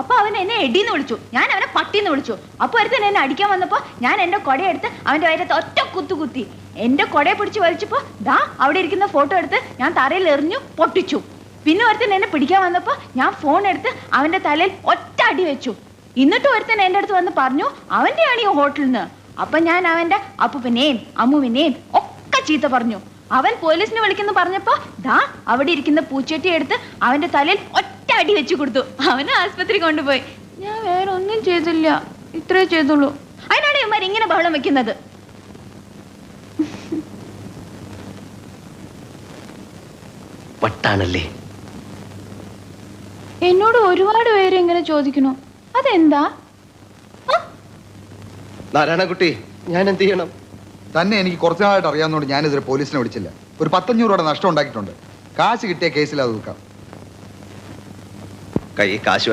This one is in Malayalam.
അപ്പൊ അവൻ എന്നെ എടിന്ന് വിളിച്ചു. ഞാൻ അവനെ പട്ടിന്ന് വിളിച്ചു. അപ്പൊ ഒരുത്തൻ എന്നെ അടിക്കാൻ വന്നപ്പോ ഞാൻ എന്റെ കൊടയെടുത്ത് അവന്റെ വയറ്റത്ത് ഒറ്റ കുത്തു കുത്തി. എന്റെ കൊടയെ പിടിച്ച് വലിച്ചപ്പോ ദാ അവിടെ ഇരിക്കുന്ന ഫോട്ടോ എടുത്ത് ഞാൻ തറയിൽ എറിഞ്ഞു പൊട്ടിച്ചു. പിന്നെ ഒരുത്തൻ എന്നെ പിടിക്കാൻ വന്നപ്പോ ഞാൻ ഫോൺ എടുത്ത് അവന്റെ തലയിൽ ഒറ്റ അടി വെച്ചു. എന്നിട്ട് ഒരുത്തൻ എന്റെ അടുത്ത് വന്ന് പറഞ്ഞു അവന്റെ ആണ് ഈ ഹോട്ടലിൽ നിന്ന് അപ്പൊ ഞാൻ അവന്റെ അപ്പുവിനെയും അമ്മുവിനെയും ഒക്കെ ചീത്ത പറഞ്ഞു. അവൻ പോലീസിനെ വിളിക്കുന്നു പറഞ്ഞപ്പോ ദാ അവിടെ ഇരിക്കുന്ന പൂച്ചട്ടി എടുത്ത് അവന്റെ തലയിൽ ഒറ്റ അടി വെച്ചു കൊടുത്തു. അവനെ ആസ്പത്രി കൊണ്ടുപോയി. ഞാൻ വേറെ ഒന്നും ചെയ്തില്ല. ഇത്രേ ചെയ്തുള്ളൂ. അതിനാണ് ഇവന്മാർ ഇങ്ങനെ ബഹളം വെക്കുന്നത്. വട്ടാണല്ലേ? എന്നോട് ഒരുപാട് പേര് ഇങ്ങനെ ചോദിക്കണോ അതെന്താ? നാരായണ നാരായണക്കുട്ടി ഞാൻ എന്ത് ചെയ്യണം? തന്നെ എനിക്ക് കുറച്ച് നാളായിട്ട് അറിയാവുന്നതുകൊണ്ട് ഞാനിതുവരെ പോലീസിനെ വിളിച്ചില്ല. ഒരു പത്തഞ്ഞൂറ് രൂപയുടെ നഷ്ടം ഉണ്ടാക്കിയിട്ടുണ്ട്. കാശ് കിട്ടിയ കേസിൽ തീർക്കാം കൈ കാശ്